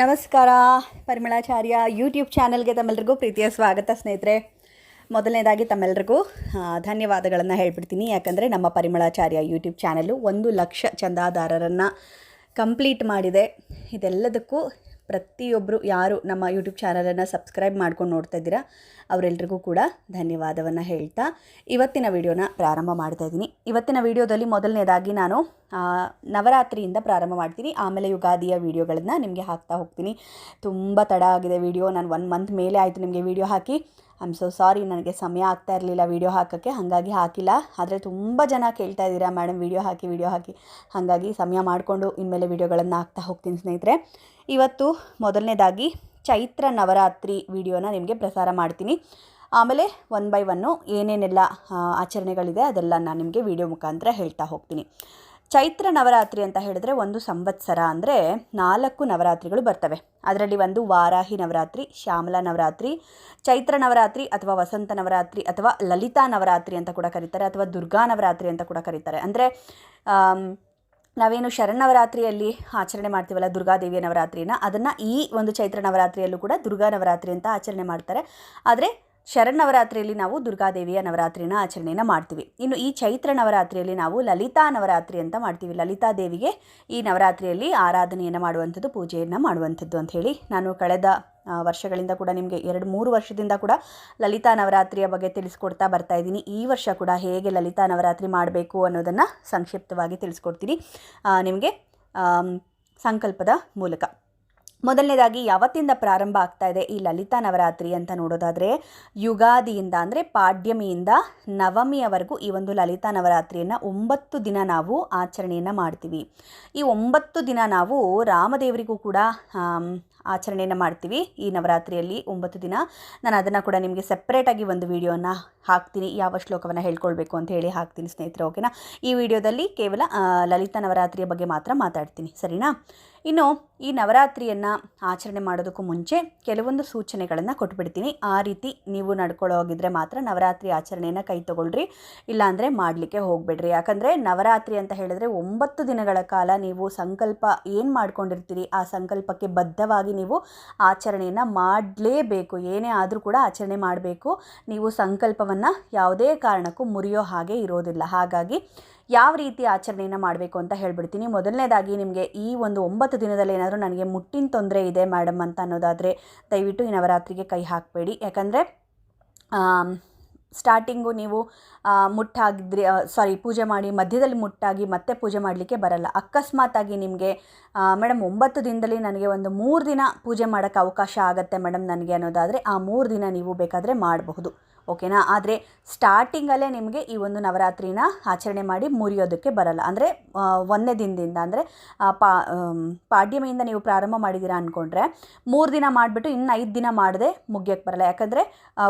ನಮಸ್ಕಾರ. ಪರಿಮಳಾಚಾರ್ಯ ಯೂಟ್ಯೂಬ್ ಚಾನಲ್ಗೆ ತಮ್ಮೆಲ್ರಿಗೂ ಪ್ರೀತಿಯ ಸ್ವಾಗತ ಸ್ನೇಹಿತರೆ. ಮೊದಲನೇದಾಗಿ ತಮ್ಮೆಲ್ರಿಗೂ ಧನ್ಯವಾದಗಳನ್ನು ಹೇಳ್ಬಿಡ್ತೀನಿ. ಯಾಕಂದರೆ ನಮ್ಮ ಪರಿಮಳಾಚಾರ್ಯ ಯೂಟ್ಯೂಬ್ ಚಾನಲ್ಲು ಒಂದು ಲಕ್ಷ ಚಂದಾದಾರರನ್ನು ಕಂಪ್ಲೀಟ್ ಮಾಡಿದೆ. ಇದೆಲ್ಲದಕ್ಕೂ ಪ್ರತಿಯೊಬ್ಬರು ಯಾರು ನಮ್ಮ ಯೂಟ್ಯೂಬ್ ಚಾನಲನ್ನು ಸಬ್ಸ್ಕ್ರೈಬ್ ಮಾಡ್ಕೊಂಡು ನೋಡ್ತಾ ಇದ್ದೀರಾ ಅವರೆಲ್ಲರಿಗೂ ಕೂಡ ಧನ್ಯವಾದವನ್ನು ಹೇಳ್ತಾ ಇವತ್ತಿನ ವಿಡಿಯೋನ ಪ್ರಾರಂಭ ಮಾಡ್ತಾ ಇದ್ದೀನಿ. ಇವತ್ತಿನ ವಿಡಿಯೋದಲ್ಲಿ ಮೊದಲನೇದಾಗಿ ನಾನು ನವರಾತ್ರಿಯಿಂದ ಪ್ರಾರಂಭ ಮಾಡ್ತೀನಿ. ಆಮೇಲೆ ಯುಗಾದಿಯ ವಿಡಿಯೋಗಳನ್ನು ನಿಮಗೆ ಹಾಕ್ತಾ ಹೋಗ್ತೀನಿ. ತುಂಬ ತಡ ಆಗಿದೆ ವಿಡಿಯೋ. ನಾನು ಒನ್ ಮಂತ್ ಮೇಲೆ ಆಯಿತು ನಿಮಗೆ ವಿಡಿಯೋ ಹಾಕಿ. ಐ ಆಮ್ ಸೊ ಸಾರಿ ನನಗೆ ಸಮಯ ಆಗ್ತಾ ಇರಲಿಲ್ಲ ವೀಡಿಯೋ ಹಾಕೋಕ್ಕೆ, ಹಾಗಾಗಿ ಹಾಕಿಲ್ಲ. ಆದರೆ ತುಂಬ ಜನ ಕೇಳ್ತಾ ಇದ್ದೀರಾ ಮೇಡಮ್ ವೀಡಿಯೋ ಹಾಕಿ ವೀಡಿಯೋ ಹಾಕಿ. ಹಾಗಾಗಿ ಸಮಯ ಮಾಡಿಕೊಂಡು ಇನ್ಮೇಲೆ ವೀಡಿಯೋಗಳನ್ನು ಹಾಕ್ತಾ ಹೋಗ್ತೀನಿ ಸ್ನೇಹಿತರೆ. ಇವತ್ತು ಮೊದಲನೇದಾಗಿ ಚೈತ್ರ ನವರಾತ್ರಿ ವಿಡಿಯೋನ ನಿಮಗೆ ಪ್ರಸಾರ ಮಾಡ್ತೀನಿ. ಆಮೇಲೆ ಒನ್ ಬೈ ಒನ್ನು ಏನೇನೆಲ್ಲ ಆಚರಣೆಗಳಿದೆ ಅದೆಲ್ಲ ನಾನು ನಿಮಗೆ ವಿಡಿಯೋ ಮುಖಾಂತರ ಹೇಳ್ತಾ ಹೋಗ್ತೀನಿ. ಚೈತ್ರ ನವರಾತ್ರಿ ಅಂತ ಹೇಳಿದ್ರೆ ಒಂದು ಸಂವತ್ಸರ ಅಂದರೆ ನಾಲ್ಕು ನವರಾತ್ರಿಗಳು ಬರ್ತವೆ. ಅದರಲ್ಲಿ ಒಂದು ವಾರಾಹಿ ನವರಾತ್ರಿ, ಶ್ಯಾಮಲಾ ನವರಾತ್ರಿ, ಚೈತ್ರ ನವರಾತ್ರಿ ಅಥವಾ ವಸಂತ ನವರಾತ್ರಿ ಅಥವಾ ಲಲಿತಾ ನವರಾತ್ರಿ ಅಂತ ಕೂಡ ಕರೀತಾರೆ ಅಥವಾ ದುರ್ಗಾ ನವರಾತ್ರಿ ಅಂತ ಕೂಡ ಕರೀತಾರೆ. ಅಂದರೆ ನಾವೇನು ಶರಣವರಾತ್ರಿಯಲ್ಲಿ ಆಚರಣೆ ಮಾಡ್ತೀವಲ್ಲ ದುರ್ಗಾದೇವಿಯ ನವರಾತ್ರಿನ ಅದನ್ನು ಈ ಒಂದು ಚೈತ್ರ ನವರಾತ್ರಿಯಲ್ಲೂ ಕೂಡ ದುರ್ಗಾ ನವರಾತ್ರಿ ಅಂತ ಆಚರಣೆ ಮಾಡ್ತಾರೆ. ಆದರೆ ಶರನ್ನವರಾತ್ರಿಯಲ್ಲಿ ನಾವು ದುರ್ಗಾದೇವಿಯ ನವರಾತ್ರಿನ ಆಚರಣೆಯನ್ನು ಮಾಡ್ತೀವಿ. ಇನ್ನು ಈ ಚೈತ್ರ ನವರಾತ್ರಿಯಲ್ಲಿ ನಾವು ಲಲಿತಾ ನವರಾತ್ರಿ ಅಂತ ಮಾಡ್ತೀವಿ. ಲಲಿತಾ ದೇವಿಗೆ ಈ ನವರಾತ್ರಿಯಲ್ಲಿ ಆರಾಧನೆಯನ್ನು ಮಾಡುವಂಥದ್ದು, ಪೂಜೆಯನ್ನು ಮಾಡುವಂಥದ್ದು ಹೇಳಿ ನಾನು ಕಳೆದ ವರ್ಷಗಳಿಂದ ಕೂಡ ನಿಮಗೆ ಎರಡು, ಮೂರು ವರ್ಷದಿಂದ ಕೂಡ ಲಲಿತಾ ನವರಾತ್ರಿಯ ಬಗ್ಗೆ ತಿಳಿಸ್ಕೊಡ್ತಾ ಬರ್ತಾ ಇದ್ದೀನಿ. ಈ ವರ್ಷ ಕೂಡ ಹೇಗೆ ಲಲಿತಾ ನವರಾತ್ರಿ ಮಾಡಬೇಕು ಅನ್ನೋದನ್ನು ಸಂಕ್ಷಿಪ್ತವಾಗಿ ತಿಳಿಸ್ಕೊಡ್ತೀನಿ. ನಿಮಗೆ ಸಂಕಲ್ಪದ ಮೂಲಕ. ಮೊದಲನೇದಾಗಿ ಯಾವತ್ತಿಂದ ಪ್ರಾರಂಭ ಆಗ್ತಾ ಇದೆ ಈ ಲಲಿತಾ ನವರಾತ್ರಿ ಅಂತ ನೋಡೋದಾದರೆ ಯುಗಾದಿಯಿಂದ ಅಂದರೆ ಪಾಡ್ಯಮಿಯಿಂದ ನವಮಿಯವರೆಗೂ ಈ ಒಂದು ಲಲಿತಾ ನವರಾತ್ರಿಯನ್ನು ಒಂಬತ್ತು ದಿನ ನಾವು ಆಚರಣೆಯನ್ನು ಮಾಡ್ತೀವಿ. ಈ ಒಂಬತ್ತು ದಿನ ನಾವು ರಾಮದೇವರಿಗೂ ಕೂಡ ಆಚರಣೆಯನ್ನು ಮಾಡ್ತೀವಿ ಈ ನವರಾತ್ರಿಯಲ್ಲಿ ಒಂಬತ್ತು ದಿನ. ನಾನು ಅದನ್ನು ಕೂಡ ನಿಮಗೆ ಸಪ್ರೇಟಾಗಿ ಒಂದು ವಿಡಿಯೋನ ಹಾಕ್ತೀನಿ. ಯಾವ ಶ್ಲೋಕವನ್ನು ಹೇಳ್ಕೊಳ್ಬೇಕು ಅಂತ ಹೇಳಿ ಹಾಕ್ತೀನಿ ಸ್ನೇಹಿತರೆ ಓಕೆನಾ ಈ ವಿಡಿಯೋದಲ್ಲಿ ಕೇವಲ ಲಲಿತಾ ನವರಾತ್ರಿಯ ಬಗ್ಗೆ ಮಾತ್ರ ಮಾತಾಡ್ತೀನಿ. ಸರಿನಾ? ಇನ್ನು ಈ ನವರಾತ್ರಿಯನ್ನು ಆಚರಣೆ ಮಾಡೋದಕ್ಕೂ ಮುಂಚೆ ಕೆಲವೊಂದು ಸೂಚನೆಗಳನ್ನು ಕೊಟ್ಬಿಡ್ತೀನಿ. ಆ ರೀತಿ ನೀವು ನಡ್ಕೊಳ್ಳೋ ಹೋಗಿದ್ರೆ ಮಾತ್ರ ನವರಾತ್ರಿ ಆಚರಣೆಯನ್ನು ಕೈ ತೊಗೊಳ್ರಿ. ಇಲ್ಲಾಂದರೆ ಮಾಡಲಿಕ್ಕೆ ಹೋಗಬೇಡ್ರಿ. ಯಾಕಂದರೆ ನವರಾತ್ರಿ ಅಂತ ಹೇಳಿದ್ರೆ ಒಂಬತ್ತು ದಿನಗಳ ಕಾಲ ನೀವು ಸಂಕಲ್ಪ ಏನು ಮಾಡ್ಕೊಂಡಿರ್ತೀರಿ? ಆ ಸಂಕಲ್ಪಕ್ಕೆ ಬದ್ಧವಾಗಿ ನೀವು ಆಚರಣೆಯನ್ನು ಮಾಡಲೇಬೇಕು. ಏನೇ ಆದರೂ ಕೂಡ ಆಚರಣೆ ಮಾಡಬೇಕು. ನೀವು ಸಂಕಲ್ಪವನ್ನು ಯಾವುದೇ ಕಾರಣಕ್ಕೂ ಮುರಿಯೋ ಹಾಗೆ ಇರೋದಿಲ್ಲ. ಹಾಗಾಗಿ ಯಾವ ರೀತಿ ಆಚರಣೆಯನ್ನು ಮಾಡಬೇಕು ಅಂತ ಹೇಳ್ಬಿಡ್ತೀನಿ. ಮೊದಲನೇದಾಗಿ ನಿಮಗೆ ಈ ಒಂದು ಒಂಬತ್ತು ದಿನದಲ್ಲಿ ಏನಾದರೂ ನನಗೆ ಮುಟ್ಟಿನ ತೊಂದರೆ ಇದೆ ಮೇಡಮ್ ಅಂತ ಅನ್ನೋದಾದರೆ ದಯವಿಟ್ಟು ಈ ನವರಾತ್ರಿಗೆ ಕೈ ಹಾಕಬೇಡಿ. ಯಾಕಂದರೆ ಸ್ಟಾರ್ಟಿಂಗು ನೀವು ಮುಟ್ಟಾಗಿದ್ರೆ ಸಾರಿ ಪೂಜೆ ಮಾಡಿ ಮಧ್ಯದಲ್ಲಿ ಮುಟ್ಟಾಗಿ ಮತ್ತೆ ಪೂಜೆ ಮಾಡಲಿಕ್ಕೆ ಬರಲ್ಲ. ಅಕಸ್ಮಾತಾಗಿ ನಿಮಗೆ ಮೇಡಮ್ ಒಂಬತ್ತು ದಿನದಲ್ಲಿ ನನಗೆ ಒಂದು ಮೂರು ದಿನ ಪೂಜೆ ಮಾಡೋಕ್ಕೆ ಅವಕಾಶ ಆಗುತ್ತೆ ಮೇಡಮ್ ನನಗೆ ಅನ್ನೋದಾದರೆ ಆ ಮೂರು ದಿನ ನೀವು ಬೇಕಾದರೆ ಮಾಡಬಹುದು. ಓಕೆನಾ? ಆದರೆ ಸ್ಟಾರ್ಟಿಂಗಲ್ಲೇ ನಿಮಗೆ ಈ ಒಂದು ನವರಾತ್ರಿನ ಆಚರಣೆ ಮಾಡಿ ಮುರಿಯೋದಕ್ಕೆ ಬರಲ್ಲ. ಅಂದರೆ ಒಂದನೇ ದಿನದಿಂದ, ಅಂದರೆ ಪಾ ಪಾಡ್ಯಮಿಯಿಂದ ನೀವು ಪ್ರಾರಂಭ ಮಾಡಿದ್ದೀರಾ ಅಂದ್ಕೊಂಡ್ರೆ ಮೂರು ದಿನ ಮಾಡಿಬಿಟ್ಟು ಇನ್ನು ಐದು ದಿನ ಮಾಡದೆ ಮುಗಿಯೋಕ್ಕೆ ಬರಲ್ಲ. ಯಾಕಂದರೆ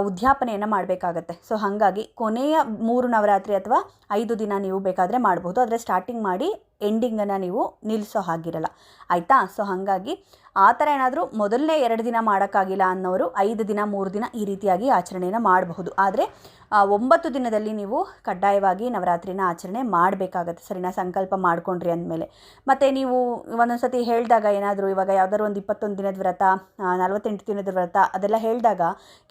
ಉದ್ಯಾಪನೆಯನ್ನು ಮಾಡಬೇಕಾಗತ್ತೆ. ಸೊ ಹಾಗಾಗಿ ಕೊನೆಯ ಮೂರು ನವರಾತ್ರಿ ಅಥವಾ ಐದು ದಿನ ನೀವು ಬೇಕಾದರೆ ಮಾಡ್ಬೋದು. ಆದರೆ ಸ್ಟಾರ್ಟಿಂಗ್ ಮಾಡಿ ಎಂಡಿಂಗನ್ನು ನೀವು ನಿಲ್ಲಿಸೋ ಹಾಗಿರಲ್ಲ. ಆಯಿತಾ? ಸೊ ಹಾಗಾಗಿ ಆ ಥರ ಏನಾದರೂ ಮೊದಲನೇ ಎರಡು ದಿನ ಮಾಡೋಕ್ಕಾಗಿಲ್ಲ ಅನ್ನೋರು ಐದು ದಿನ, ಮೂರು ದಿನ ಈ ರೀತಿಯಾಗಿ ಆಚರಣೆಯನ್ನು ಮಾಡಬಹುದು. ಆದರೆ ಒಂಬತ್ತು ದಿನದಲ್ಲಿ ನೀವು ಕಡ್ಡಾಯವಾಗಿ ನವರಾತ್ರಿನ ಆಚರಣೆ ಮಾಡಬೇಕಾಗತ್ತೆ. ಸರಿನಾ? ಸಂಕಲ್ಪ ಮಾಡಿಕೊಂಡ್ರಿ ಅಂದಮೇಲೆ. ಮತ್ತು ನೀವು ಒಂದೊಂದು ಸತಿ ಹೇಳಿದಾಗ ಏನಾದರೂ ಇವಾಗ ಯಾವ್ದಾದ್ರು ಒಂದು ಇಪ್ಪತ್ತೊಂದು ದಿನದ ವ್ರತ ನಲವತ್ತೆಂಟು ದಿನದ ವ್ರತ ಅದೆಲ್ಲ ಹೇಳಿದಾಗ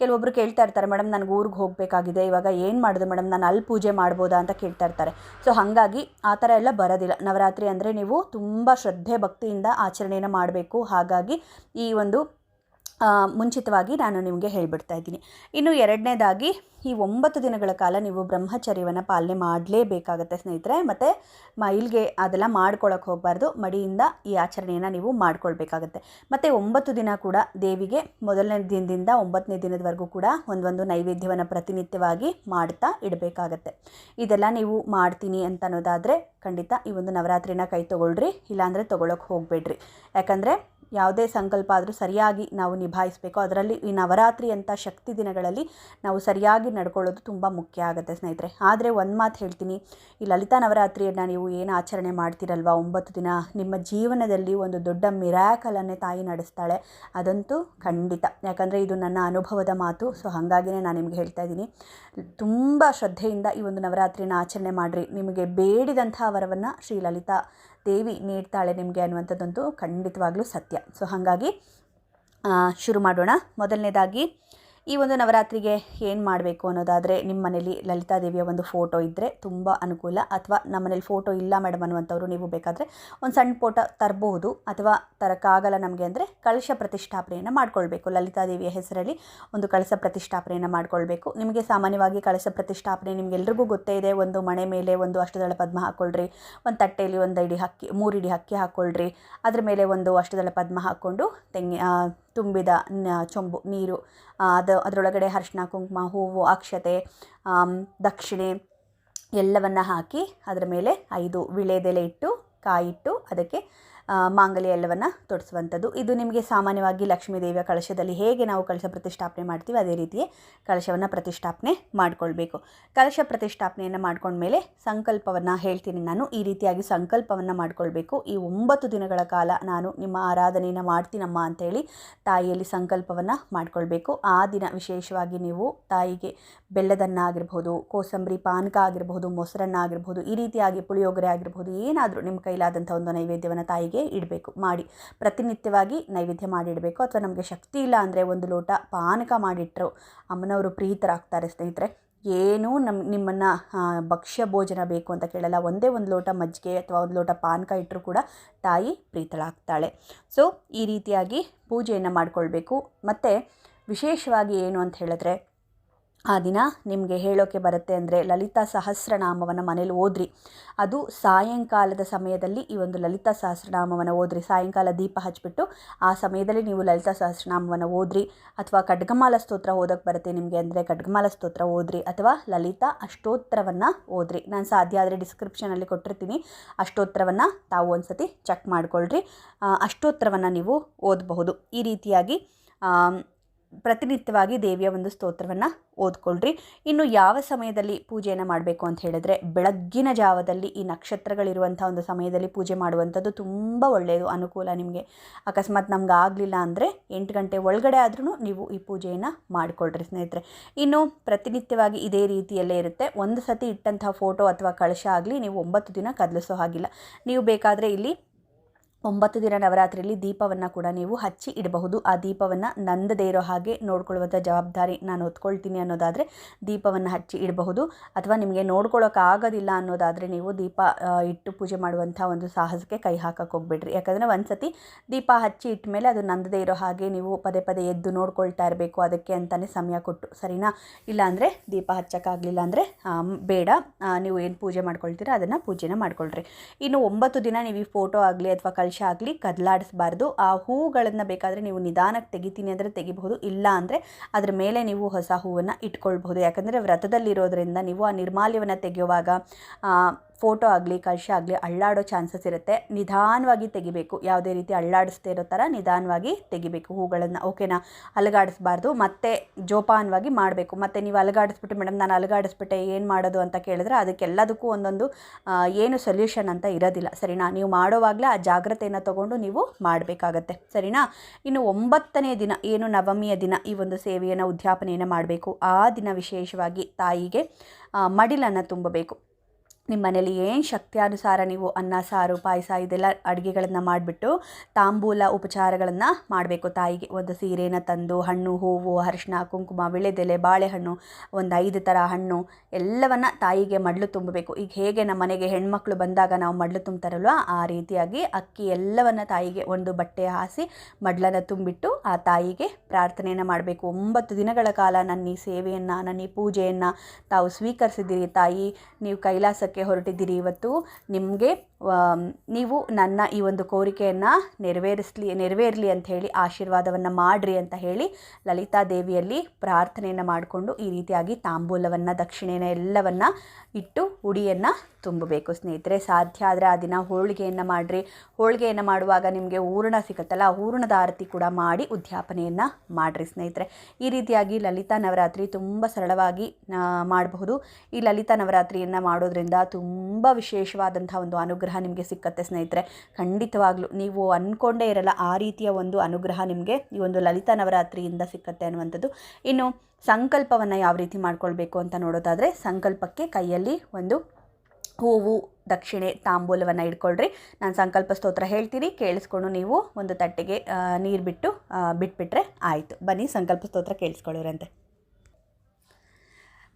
ಕೆಲವೊಬ್ಬರು ಕೇಳ್ತಾ ಇರ್ತಾರೆ ಮೇಡಮ್ ನನಗೆ ಊರಿಗೆ ಹೋಗಬೇಕಾಗಿದೆ, ಇವಾಗ ಏನು ಮಾಡೋದು ಮೇಡಮ್ ನಾನು ಅಲ್ಲಿ ಪೂಜೆ ಮಾಡ್ಬೋದಾ? ಅಂತ ಕೇಳ್ತಾ ಇರ್ತಾರೆ. ಸೊ, ಹಾಗಾಗಿ ಆ ಥರ ಎಲ್ಲ ಬರೋದಿಲ್ಲ. ನವರಾತ್ರಿ ಅಂದರೆ ನೀವು ತುಂಬ ಶ್ರದ್ಧೆ, ಭಕ್ತಿಯಿಂದ ಆಚರಣೆಯನ್ನು ಮಾಡಬೇಕು. ಹಾಗಾಗಿ ಈ ಒಂದು ಮುಂಚಿತವಾಗಿ ನಾನು ನಿಮಗೆ ಹೇಳಿಬಿಡ್ತಾ ಇದ್ದೀನಿ. ಇನ್ನು ಎರಡನೇದಾಗಿ, ಈ ಒಂಬತ್ತು ದಿನಗಳ ಕಾಲ ನೀವು ಬ್ರಹ್ಮಚರ್ಯವನ್ನು ಪಾಲನೆ ಮಾಡಲೇಬೇಕಾಗತ್ತೆ ಸ್ನೇಹಿತರೆ. ಮತ್ತು ಮೈಲ್ಗೆ ಅದೆಲ್ಲ ಮಾಡ್ಕೊಳ್ಳೋಕೆ ಹೋಗಬಾರ್ದು. ಮಡಿಯಿಂದ ಈ ಆಚರಣೆಯನ್ನು ನೀವು ಮಾಡ್ಕೊಳ್ಬೇಕಾಗತ್ತೆ. ಮತ್ತು ಒಂಬತ್ತು ದಿನ ಕೂಡ ದೇವಿಗೆ ಮೊದಲನೇ ದಿನದಿಂದ ಒಂಬತ್ತನೇ ದಿನದವರೆಗೂ ಕೂಡ ಒಂದೊಂದು ನೈವೇದ್ಯವನ್ನು ಪ್ರತಿನಿತ್ಯವಾಗಿ ಮಾಡ್ತಾ ಇಡಬೇಕಾಗತ್ತೆ. ಇದೆಲ್ಲ ನೀವು ಮಾಡ್ತೀನಿ ಅಂತ ಅನ್ನೋದಾದರೆ ಖಂಡಿತ ಈ ಒಂದು ನವರಾತ್ರಿನ ಕೈ ತೊಗೊಳ್ರಿ. ಇಲ್ಲಾಂದರೆ ತೊಗೊಳಕ್ಕೆ ಹೋಗಬೇಡ್ರಿ. ಯಾಕಂದರೆ ಯಾವುದೇ ಸಂಕಲ್ಪ ಆದರೂ ಸರಿಯಾಗಿ ನಾವು ನಿಭಾಯಿಸಬೇಕು. ಅದರಲ್ಲಿ ಈ ನವರಾತ್ರಿ ಅಂತ ಶಕ್ತಿ ದಿನಗಳಲ್ಲಿ ನಾವು ಸರಿಯಾಗಿ ನಡ್ಕೊಳ್ಳೋದು ತುಂಬ ಮುಖ್ಯ ಆಗುತ್ತೆ ಸ್ನೇಹಿತರೆ. ಆದರೆ ಒಂದು ಮಾತು ಹೇಳ್ತೀನಿ. ಈ ಲಲಿತಾ ನವರಾತ್ರಿಯನ್ನು ನೀವು ಏನು ಆಚರಣೆ ಮಾಡ್ತೀರಲ್ವ? ಒಂಬತ್ತು ದಿನ ನಿಮ್ಮ ಜೀವನದಲ್ಲಿ ಒಂದು ದೊಡ್ಡ ಮಿರಾಕಲನ್ನೇ ತಾಯಿ ನಡೆಸ್ತಾಳೆ. ಅದಂತೂ ಖಂಡಿತ. ಯಾಕಂದರೆ ಇದು ನನ್ನ ಅನುಭವದ ಮಾತು, ಸೊ ಹಾಗಾಗಿನೇ ನಾನು ನಿಮಗೆ ಹೇಳ್ತಾ ಇದ್ದೀನಿ. ತುಂಬ ಶ್ರದ್ಧೆಯಿಂದ ಈ ಒಂದು ನವರಾತ್ರಿನ ಆಚರಣೆ ಮಾಡಿರಿ. ನಿಮಗೆ ಬೇಡಿದಂಥ ವರವನ್ನು ಶ್ರೀ ಲಲಿತಾ ದೇವಿ ನೀಡ್ತಾಳೆ ನಿಮಗೆ ಅನ್ನುವಂಥದ್ದೊಂದು ಖಂಡಿತವಾಗ್ಲೂ ಸತ್ಯ. ಸೊ ಹಾಗಾಗಿ ಶುರು ಮಾಡೋಣ. ಮೊದಲನೇದಾಗಿ ಈ ಒಂದು ನವರಾತ್ರಿಗೆ ಏನು ಮಾಡಬೇಕು ಅನ್ನೋದಾದರೆ ನಿಮ್ಮ ಮನೇಲಿ ಲಲಿತಾದೇವಿಯ ಒಂದು ಫೋಟೋ ಇದ್ದರೆ ತುಂಬ ಅನುಕೂಲ. ಅಥವಾ ನಮ್ಮ ಮನೇಲಿ ಫೋಟೋ ಇಲ್ಲ ಮೇಡಮ್ ಅನ್ನುವಂಥವ್ರು ನೀವು ಬೇಕಾದರೆ ಒಂದು ಸಣ್ಣ ಫೋಟೋ ತರಬಹುದು ಅಥವಾ ತರಕ್ಕಾಗಲ್ಲ ನಮಗೆ ಅಂದರೆ ಕಳಶ ಪ್ರತಿಷ್ಠಾಪನೆಯನ್ನು ಮಾಡ್ಕೊಳ್ಬೇಕು. ಲಲಿತಾದೇವಿಯ ಹೆಸರಲ್ಲಿ ಒಂದು ಕಳಶ ಪ್ರತಿಷ್ಠಾಪನೆಯನ್ನು ಮಾಡಿಕೊಳ್ಬೇಕು. ನಿಮಗೆ ಸಾಮಾನ್ಯವಾಗಿ ಕಳಶ ಪ್ರತಿಷ್ಠಾಪನೆ ನಿಮಗೆಲ್ರಿಗೂ ಗೊತ್ತೇ ಇದೆ. ಒಂದು ಮಣೆ ಮೇಲೆ ಒಂದು ಅಷ್ಟದಳ ಪದ್ಮ ಹಾಕ್ಕೊಳ್ರಿ ಒಂದು ತಟ್ಟೆಯಲ್ಲಿ ಒಂದು ಇಡಿ ಹಕ್ಕಿ ಮೂರು ಹಕ್ಕಿ ಹಾಕ್ಕೊಳ್ರಿ ಅದ್ರ ಮೇಲೆ ಒಂದು ಅಷ್ಟದಳ ಪದ್ಮ ಹಾಕ್ಕೊಂಡು ತೆಂಗಿ ತುಂಬಿದ ಚೊಂಬು, ನೀರು ಅದು ಅದರೊಳಗಡೆ ಅರಿಶಿನ ಕುಂಕುಮ, ಹೂವು, ಅಕ್ಷತೆ ದಕ್ಷಿಣೆ ಎಲ್ಲವನ್ನು ಹಾಕಿ ಅದರ ಮೇಲೆ ಐದು ವಿಳೆದೆಲೆ ಇಟ್ಟು, ಕಾಯಿಟ್ಟು, ಅದಕ್ಕೆ ಮಾಂಗಲ್ಯ ಎಲ್ಲವನ್ನು ತೊಡಿಸುವಂಥದ್ದು. ಇದು ನಿಮಗೆ ಸಾಮಾನ್ಯವಾಗಿ ಲಕ್ಷ್ಮೀ ದೇವಿಯ ಕಳಶದಲ್ಲಿ ಹೇಗೆ ನಾವು ಕಳಶ ಪ್ರತಿಷ್ಠಾಪನೆ ಮಾಡ್ತೀವಿ ಅದೇ ರೀತಿಯೇ ಕಳಶವನ್ನು ಪ್ರತಿಷ್ಠಾಪನೆ ಮಾಡಿಕೊಳ್ಬೇಕು. ಕಳಶ ಪ್ರತಿಷ್ಠಾಪನೆಯನ್ನು ಮಾಡ್ಕೊಂಡ್ಮೇಲೆ ಸಂಕಲ್ಪವನ್ನು ಹೇಳ್ತೀನಿ ನಾನು. ಈ ರೀತಿಯಾಗಿ ಸಂಕಲ್ಪವನ್ನು ಮಾಡಿಕೊಳ್ಬೇಕು. ಈ ಒಂಬತ್ತು ದಿನಗಳ ಕಾಲ ನಾನು ನಿಮ್ಮ ಆರಾಧನೆಯನ್ನು ಮಾಡ್ತೀನಮ್ಮ ಅಂತೇಳಿ ತಾಯಿಯಲ್ಲಿ ಸಂಕಲ್ಪವನ್ನು ಮಾಡಿಕೊಳ್ಬೇಕು. ಆ ದಿನ ವಿಶೇಷವಾಗಿ ನೀವು ತಾಯಿಗೆ ಬೆಲ್ಲದನ್ನ ಆಗಿರ್ಬೋದು ಕೋಸಂಬರಿ ಪಾನಕ ಆಗಿರ್ಬೋದು, ಮೊಸರನ್ನ ಆಗಿರ್ಬೋದು, ಈ ರೀತಿಯಾಗಿ ಪುಳಿಯೋಗರೆ ಆಗಿರ್ಬೋದು, ಏನಾದರೂ ನಿಮ್ಮ ಕೈಲಾದಂಥ ಒಂದು ನೈವೇದ್ಯವನ್ನು ತಾಯಿಗೆ ಇಡಬೇಕು. ಮಾಡಿ, ಪ್ರತಿನಿತ್ಯವಾಗಿ ನೈವೇದ್ಯ ಮಾಡಿಡಬೇಕು. ಅಥವಾ ನಮಗೆ ಶಕ್ತಿ ಇಲ್ಲ ಅಂದರೆ ಒಂದು ಲೋಟ ಪಾನಕ ಮಾಡಿಟ್ಟರು ಅಮ್ಮನವರು ಪ್ರೀತರಾಗ್ತಾರೆ ಸ್ನೇಹಿತರೆ. ಏನೂ ನಮ್ಮ ನಿಮ್ಮನ್ನು ಭಕ್ಷ್ಯ ಭೋಜನ ಬೇಕು ಅಂತ ಕೇಳಲ್ಲ. ಒಂದೇ ಒಂದು ಲೋಟ ಮಜ್ಜಿಗೆ ಅಥವಾ ಒಂದು ಲೋಟ ಪಾನಕ ಇಟ್ಟರೂ ಕೂಡ ತಾಯಿ ಪ್ರೀತಳಾಗ್ತಾಳೆ. ಸೊ ಈ ರೀತಿಯಾಗಿ ಪೂಜೆಯನ್ನು ಮಾಡಿಕೊಳ್ಬೇಕು. ಮತ್ತು ವಿಶೇಷವಾಗಿ ಏನು ಅಂತ ಹೇಳಿದ್ರೆ ಆ ದಿನ ನಿಮಗೆ ಹೇಳೋಕ್ಕೆ ಬರುತ್ತೆ ಅಂದರೆ ಲಲಿತಾ ಸಹಸ್ರನಾಮವನ್ನು ಮನೇಲಿ ಓದ್ರಿ. ಅದು ಸಾಯಂಕಾಲದ ಸಮಯದಲ್ಲಿ ಈ ಒಂದು ಲಲಿತಾ ಸಹಸ್ರನಾಮವನ್ನು ಓದ್ರಿ. ಸಾಯಂಕಾಲ ದೀಪ ಹಚ್ಚಿಬಿಟ್ಟು ಆ ಸಮಯದಲ್ಲಿ ನೀವು ಲಲಿತಾ ಸಹಸ್ರನಾಮವನ್ನು ಓದ್ರಿ. ಅಥವಾ ಖಡ್ಗಮಾಲ ಸ್ತೋತ್ರ ಓದೋಕ್ಕೆ ಬರುತ್ತೆ ನಿಮಗೆ ಅಂದರೆ ಖಡ್ಗಮಾಲ ಸ್ತೋತ್ರ ಓದ್ರಿ ಅಥವಾ ಲಲಿತಾ ಅಷ್ಟೋತ್ತರವನ್ನು ಓದ್ರಿ. ನಾನು ಸಾಧ್ಯ ಆದರೆ ಡಿಸ್ಕ್ರಿಪ್ಷನಲ್ಲಿ ಕೊಟ್ಟಿರ್ತೀನಿ. ಅಷ್ಟೋತ್ತರವನ್ನು ತಾವು ಒಂದು ಸತಿ ಚೆಕ್ ಮಾಡ್ಕೊಳ್ಳ್ರಿ ಅಷ್ಟೋತ್ತರವನ್ನು ನೀವು ಓದಬಹುದು. ಈ ರೀತಿಯಾಗಿ ಪ್ರತಿನಿತ್ಯವಾಗಿ ದೇವಿಯ ಒಂದು ಸ್ತೋತ್ರವನ್ನು ಓದ್ಕೊಳ್ರಿ. ಇನ್ನು ಯಾವ ಸಮಯದಲ್ಲಿ ಪೂಜೆಯನ್ನು ಮಾಡಬೇಕು ಅಂತ ಹೇಳಿದ್ರೆ, ಬೆಳಗ್ಗಿನ ಜಾವದಲ್ಲಿ ಈ ನಕ್ಷತ್ರಗಳಿರುವಂಥ ಒಂದು ಸಮಯದಲ್ಲಿ ಪೂಜೆ ಮಾಡುವಂಥದ್ದು ತುಂಬ ಒಳ್ಳೆಯದು ಅನುಕೂಲ ನಿಮಗೆ. ಅಕಸ್ಮಾತ್ ನಮ್ಗೆ ಆಗಲಿಲ್ಲ ಅಂದರೆ ಎಂಟು ಗಂಟೆ ಒಳಗಡೆ ಆದ್ರೂ ನೀವು ಈ ಪೂಜೆಯನ್ನು ಮಾಡಿಕೊಳ್ರಿ ಸ್ನೇಹಿತರೆ. ಇನ್ನು ಪ್ರತಿನಿತ್ಯವಾಗಿ ಇದೇ ರೀತಿಯಲ್ಲೇ ಇರುತ್ತೆ. ಒಂದು ಸತಿ ಇಟ್ಟಂತಹ ಫೋಟೋ ಅಥವಾ ಕಳಶ ಆಗಲಿ ನೀವು ಒಂಬತ್ತು ದಿನ ಕದಲಿಸೋ ಹಾಗಿಲ್ಲ. ನೀವು ಬೇಕಾದರೆ ಇಲ್ಲಿ ಒಂಬತ್ತು ದಿನ ನವರಾತ್ರಿಯಲ್ಲಿ ದೀಪವನ್ನು ಕೂಡ ನೀವು ಹಚ್ಚಿ ಇಡಬಹುದು. ಆ ದೀಪವನ್ನು ನಂದದೇ ಇರೋ ಹಾಗೆ ನೋಡ್ಕೊಳ್ಳುವಂಥ ಜವಾಬ್ದಾರಿ ನಾನು ಹೊತ್ಕೊಳ್ತೀನಿ ಅನ್ನೋದಾದರೆ ದೀಪವನ್ನು ಹಚ್ಚಿ ಇಡಬಹುದು. ಅಥವಾ ನಿಮಗೆ ನೋಡ್ಕೊಳ್ಳೋಕ್ಕಾಗೋದಿಲ್ಲ ಅನ್ನೋದಾದರೆ ನೀವು ದೀಪ ಇಟ್ಟು ಪೂಜೆ ಮಾಡುವಂಥ ಒಂದು ಸಾಹಸಕ್ಕೆ ಕೈ ಹಾಕಕ್ಕೆ ಹೋಗ್ಬಿಡ್ರಿ. ಯಾಕಂದರೆ ಒಂದು ಸತಿ ದೀಪ ಹಚ್ಚಿ ಇಟ್ಟ ಮೇಲೆ ಅದು ನಂದದೇ ಇರೋ ಹಾಗೆ ನೀವು ಪದೇ ಪದೇ ಎದ್ದು ನೋಡ್ಕೊಳ್ತಾ ಇರಬೇಕು. ಅದಕ್ಕೆ ಅಂತಲೇ ಸಮಯ ಕೊಟ್ಟು. ಸರಿನಾ? ಇಲ್ಲಾಂದರೆ ದೀಪ ಹಚ್ಚೋಕ್ಕಾಗಲಿಲ್ಲ ಅಂದರೆ ಬೇಡ. ನೀವು ಏನು ಪೂಜೆ ಮಾಡ್ಕೊಳ್ತೀರಾ ಅದನ್ನು ಪೂಜೆನ ಮಾಡ್ಕೊಳ್ರಿ. ಇನ್ನು ಒಂಬತ್ತು ದಿನ ನೀವು ಈ ಫೋಟೋ ಆಗಲಿ ಅಥವಾ ಕಳಶ ಆಗಲಿ ಕದಲಾಡಿಸಬಾರ್ದು. ಆ ಹೂಗಳನ್ನು ಬೇಕಾದರೆ ನೀವು ನಿಧಾನಕ್ಕೆ ತೆಗಿತೀನಿ ಅಂದರೆ ತೆಗಿಬಹುದು. ಇಲ್ಲ ಅಂದರೆ ಅದ್ರ ಮೇಲೆ ನೀವು ಹೊಸ ಹೂವನ್ನು ಇಟ್ಕೊಳ್ಬಹುದು. ಯಾಕಂದರೆ ವ್ರತದಲ್ಲಿರೋದ್ರಿಂದ ನೀವು ಆ ನಿರ್ಮಾಲ್ಯವನ್ನು ತೆಗೆಯುವಾಗ ಫೋಟೋ ಆಗಲಿ ಕಳಶ ಆಗಲಿ ಅಳ್ಳಾಡೋ ಚಾನ್ಸಸ್ ಇರುತ್ತೆ. ನಿಧಾನವಾಗಿ ತೆಗಿಬೇಕು. ಯಾವುದೇ ರೀತಿ ಅಳ್ಳಾಡಿಸ್ದೇ ಇರೋ ಥರ ನಿಧಾನವಾಗಿ ತೆಗಿಬೇಕು ಹೂಗಳನ್ನು. ಓಕೆನಾ? ಅಲಗಾಡಿಸ್ಬಾರ್ದು. ಮತ್ತೆ ಜೋಪಾನವಾಗಿ ಮಾಡಬೇಕು. ಮತ್ತು ನೀವು ಅಲಗಾಡಿಸ್ಬಿಟ್ಟು, ಮೇಡಮ್, ನಾನು ಅಲಗಾಡಿಸ್ಬಿಟ್ಟೆ, ಏನು ಮಾಡೋದು? ಅಂತ ಕೇಳಿದ್ರೆ ಅದಕ್ಕೆಲ್ಲದಕ್ಕೂ ಒಂದೊಂದು ಏನು ಸೊಲ್ಯೂಷನ್ ಅಂತ ಇರೋದಿಲ್ಲ. ಸರಿನಾ? ನೀವು ಮಾಡೋವಾಗಲೇ ಆ ಜಾಗ್ರತೆಯನ್ನು ತೊಗೊಂಡು ನೀವು ಮಾಡಬೇಕಾಗತ್ತೆ. ಸರಿನಾ? ಇನ್ನು ಒಂಬತ್ತನೇ ದಿನ, ಏನು ನವಮಿಯ ದಿನ ಈ ಒಂದು ಸೇವೆಯನ್ನು, ಉದ್ಯಾಪನೆಯನ್ನು ಮಾಡಬೇಕು. ಆ ದಿನ ವಿಶೇಷವಾಗಿ ತಾಯಿಗೆ ಮಡಿಲನ್ನು ತುಂಬಬೇಕು. ನಿಮ್ಮ ಮನೇಲಿ ಏನು ಶಕ್ತಿಯಾನುಸಾರ ನೀವು ಅನ್ನ, ಸಾರು, ಪಾಯಸ ಇದೆಲ್ಲ ಅಡುಗೆಗಳನ್ನು ಮಾಡಿಬಿಟ್ಟು ತಾಂಬೂಲ ಉಪಚಾರಗಳನ್ನು ಮಾಡಬೇಕು ತಾಯಿಗೆ. ಒಂದು ಸೀರೆನ ತಂದು, ಹಣ್ಣು, ಹೂವು ಅರಿಶಿನ ಕುಂಕುಮ ವಿಳೆದೆಲೆ ಬಾಳೆಹಣ್ಣು, ಒಂದು ಐದು ಥರ ಹಣ್ಣು ಎಲ್ಲವನ್ನು ತಾಯಿಗೆ ಮಡ್ಲು ತುಂಬಬೇಕು. ಈಗ ಹೇಗೆ ನಮ್ಮ ಮನೆಗೆ ಹೆಣ್ಮಕ್ಳು ಬಂದಾಗ ನಾವು ಮಡ್ಲು ತುಂಬ್ತಾರಲ್ವ, ಆ ರೀತಿಯಾಗಿ ಅಕ್ಕಿ ಎಲ್ಲವನ್ನು ತಾಯಿಗೆ ಒಂದು ಬಟ್ಟೆ ಹಾಸಿ ಮಡ್ಲನ್ನು ತುಂಬಿಟ್ಟು ಆ ತಾಯಿಗೆ ಪ್ರಾರ್ಥನೆಯನ್ನು ಮಾಡಬೇಕು. ಒಂಬತ್ತು ದಿನಗಳ ಕಾಲ ನನ್ನ ಈ ಸೇವೆಯನ್ನು, ನನ್ನ ಈ ಪೂಜೆಯನ್ನು ತಾವು ಸ್ವೀಕರಿಸಿದ್ದೀರಿ ತಾಯಿ. ನೀವು ಕೈಲಾಸಕ್ಕೆ ಹೊರಟಿದ್ದೀರಿ ಇವತ್ತು. ನಿಮಗೆ ನೀವು ನನ್ನ ಈ ಒಂದು ಕೋರಿಕೆಯನ್ನು ನೆರವೇರಿಸಲಿ, ನೆರವೇರಲಿ ಅಂತ ಹೇಳಿ, ಆಶೀರ್ವಾದವನ್ನು ಮಾಡಿರಿ ಅಂತ ಹೇಳಿ, ಲಲಿತಾ ದೇವಿಯಲ್ಲಿ ಪ್ರಾರ್ಥನೆಯನ್ನು ಮಾಡಿಕೊಂಡು ಈ ರೀತಿಯಾಗಿ ತಾಂಬೂಲವನ್ನು, ದಕ್ಷಿಣೆಯನ್ನು ಎಲ್ಲವನ್ನು ಇಟ್ಟು, ಉಡಿಯನ್ನು ತುಂಬಬೇಕು. ಸ್ನೇಹಿತರೆ, ಸಾಧ್ಯ ಆದರೆ ಆ ದಿನ ಹೋಳಿಗೆಯನ್ನು ಮಾಡಿರಿ. ಹೋಳಿಗೆಯನ್ನು ಮಾಡುವಾಗ ನಿಮಗೆ ಹೂರಣ ಸಿಗುತ್ತಲ್ಲ, ಆ ಹೂರಣದ ಆರತಿ ಕೂಡ ಮಾಡಿ ಉದ್ಯಾಪನೆಯನ್ನು ಮಾಡಿರಿ ಸ್ನೇಹಿತರೆ. ಈ ರೀತಿಯಾಗಿ ಲಲಿತಾ ನವರಾತ್ರಿ ತುಂಬ ಸರಳವಾಗಿ ಮಾಡಬಹುದು. ಈ ಲಲಿತಾ ನವರಾತ್ರಿಯನ್ನು ಮಾಡೋದ್ರಿಂದ ತುಂಬ ವಿಶೇಷವಾದಂಥ ಒಂದು ಅನುಗ್ರಹ ನಿಮಗೆ ಸಿಕ್ಕತ್ತೆ ಸ್ನೇಹಿತರೆ. ಖಂಡಿತವಾಗ್ಲೂ ನೀವು ಅಂದ್ಕೊಂಡೇ ಇರಲ್ಲ, ಆ ರೀತಿಯ ಒಂದು ಅನುಗ್ರಹ ನಿಮಗೆ ಈ ಒಂದು ಲಲಿತಾ ನವರಾತ್ರಿಯಿಂದ ಸಿಕ್ಕತ್ತೆ ಅನ್ನುವಂಥದ್ದು. ಇನ್ನು ಸಂಕಲ್ಪವನ್ನು ಯಾವ ರೀತಿ ಮಾಡ್ಕೊಳ್ಬೇಕು ಅಂತ ನೋಡೋದಾದರೆ, ಸಂಕಲ್ಪಕ್ಕೆ ಕೈಯಲ್ಲಿ ಒಂದು ಹೂವು ದಕ್ಷಿಣೆ ತಾಂಬೂಲವನ್ನು ಇಟ್ಕೊಳ್ರಿ ನಾನು ಸಂಕಲ್ಪ ಸ್ತೋತ್ರ ಹೇಳ್ತೀನಿ. ಕೇಳಿಸ್ಕೊಂಡು ನೀವು ಒಂದು ತಟ್ಟೆಗೆ ನೀರು ಬಿಟ್ಟು ಬಿಟ್ಬಿಟ್ರೆ ಆಯಿತು. ಬನ್ನಿ, ಸಂಕಲ್ಪ ಸ್ತೋತ್ರ ಕೇಳಿಸ್ಕೊಳ್ಳಿರಂತೆ.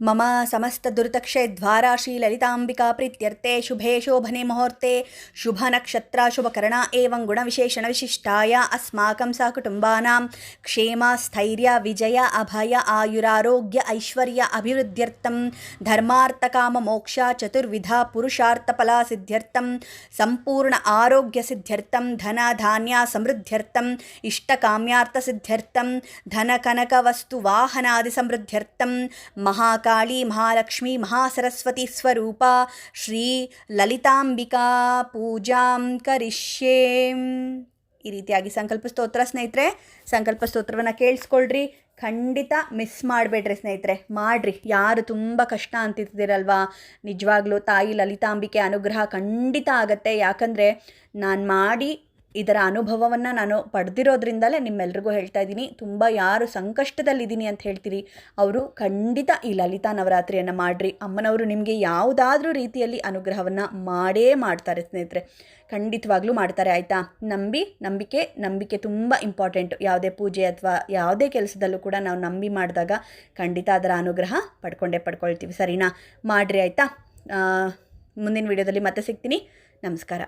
मम समस्तदुरितक्षयद्वारा श्रीललिताम्बिका प्रीत्यर्थे शुभे शोभने मुहूर्ते। शुभनक्षत्रा शुभकरणा एवं गुणविशेषणविशिष्टाय अस्माकं सहकुटुम्बानां क्षेम स्थैर्य, विजय, अभय, आयुरारोग्य, ऐश्वर्य, अभिवृद्ध्यर्थं धर्मार्थकाममोक्ष चतुर्विधा पुरुषार्थफलासिद्ध्यर्थं सम्पूर्ण आरोग्यसिद्ध्यर्थं धनधान्य समृद्ध्यर्थम् इष्टकाम्यार्थसिद्ध्यर्थं धनकनकवस्तुवाहनादिसमृद्ध्यर्थं ಕಾಳಿ ಮಹಾಲಕ್ಷ್ಮಿ ಮಹಾಸರಸ್ವತಿ ಸ್ವರೂಪ ಶ್ರೀ ಲಲಿತಾಂಬಿಕಾ ಪೂಜಾಂ ಕರಿಷ್ಯೇ. ಈ ರೀತಿಯಾಗಿ ಸಂಕಲ್ಪ ಸ್ತೋತ್ರ ಸ್ನೇಹಿತರೆ, ಸಂಕಲ್ಪ ಸ್ತೋತ್ರವನ್ನು ಕೇಳಿಸ್ಕೊಳ್ರಿ. ಖಂಡಿತ ಮಿಸ್ ಮಾಡಬೇಡ್ರಿ ಸ್ನೇಹಿತರೆ, ಮಾಡ್ರಿ. ಯಾರು ತುಂಬ ಕಷ್ಟ ಅಂತಿದ್ದೀರಲ್ವಾ? ನಿಜವಾಗ್ಲೂ ತಾಯಿ ಲಲಿತಾಂಬಿಕೆ ಅನುಗ್ರಹ ಖಂಡಿತ ಆಗತ್ತೆ. ಯಾಕಂದರೆ ನಾನು ಮಾಡಿ ಇದರ ಅನುಭವವನ್ನು ನಾನು ಪಡೆದಿರೋದ್ರಿಂದಲೇ ನಿಮ್ಮೆಲ್ರಿಗೂ ಹೇಳ್ತಾ ಇದ್ದೀನಿ. ತುಂಬ ಯಾರು ಸಂಕಷ್ಟದಲ್ಲಿದ್ದೀನಿ ಅಂತ ಹೇಳ್ತೀರಿ. ಅವರು ಖಂಡಿತ ಈ ಲಲಿತಾ ನವರಾತ್ರಿಯನ್ನು ಮಾಡಿರಿ. ಅಮ್ಮನವರು ನಿಮಗೆ ಯಾವುದಾದ್ರೂ ರೀತಿಯಲ್ಲಿ ಅನುಗ್ರಹವನ್ನು ಮಾಡೇ ಮಾಡ್ತಾರೆ ಸ್ನೇಹಿತರೆ. ಖಂಡಿತವಾಗ್ಲೂ ಮಾಡ್ತಾರೆ, ಆಯಿತಾ? ನಂಬಿ, ನಂಬಿಕೆ ನಂಬಿಕೆ ತುಂಬ ಇಂಪಾರ್ಟೆಂಟು ಯಾವುದೇ ಪೂಜೆ ಅಥವಾ ಯಾವುದೇ ಕೆಲಸದಲ್ಲೂ ಕೂಡ ನಾವು ನಂಬಿ ಮಾಡಿದಾಗ ಖಂಡಿತ ಅದರ ಅನುಗ್ರಹ ಪಡ್ಕೊಂಡೇ ಪಡ್ಕೊಳ್ತೀವಿ. ಸರಿನಾ? ಮಾಡಿರಿ, ಆಯಿತಾ? ಮುಂದಿನ ವಿಡಿಯೋದಲ್ಲಿ ಮತ್ತೆ ಸಿಗ್ತೀನಿ. ನಮಸ್ಕಾರ.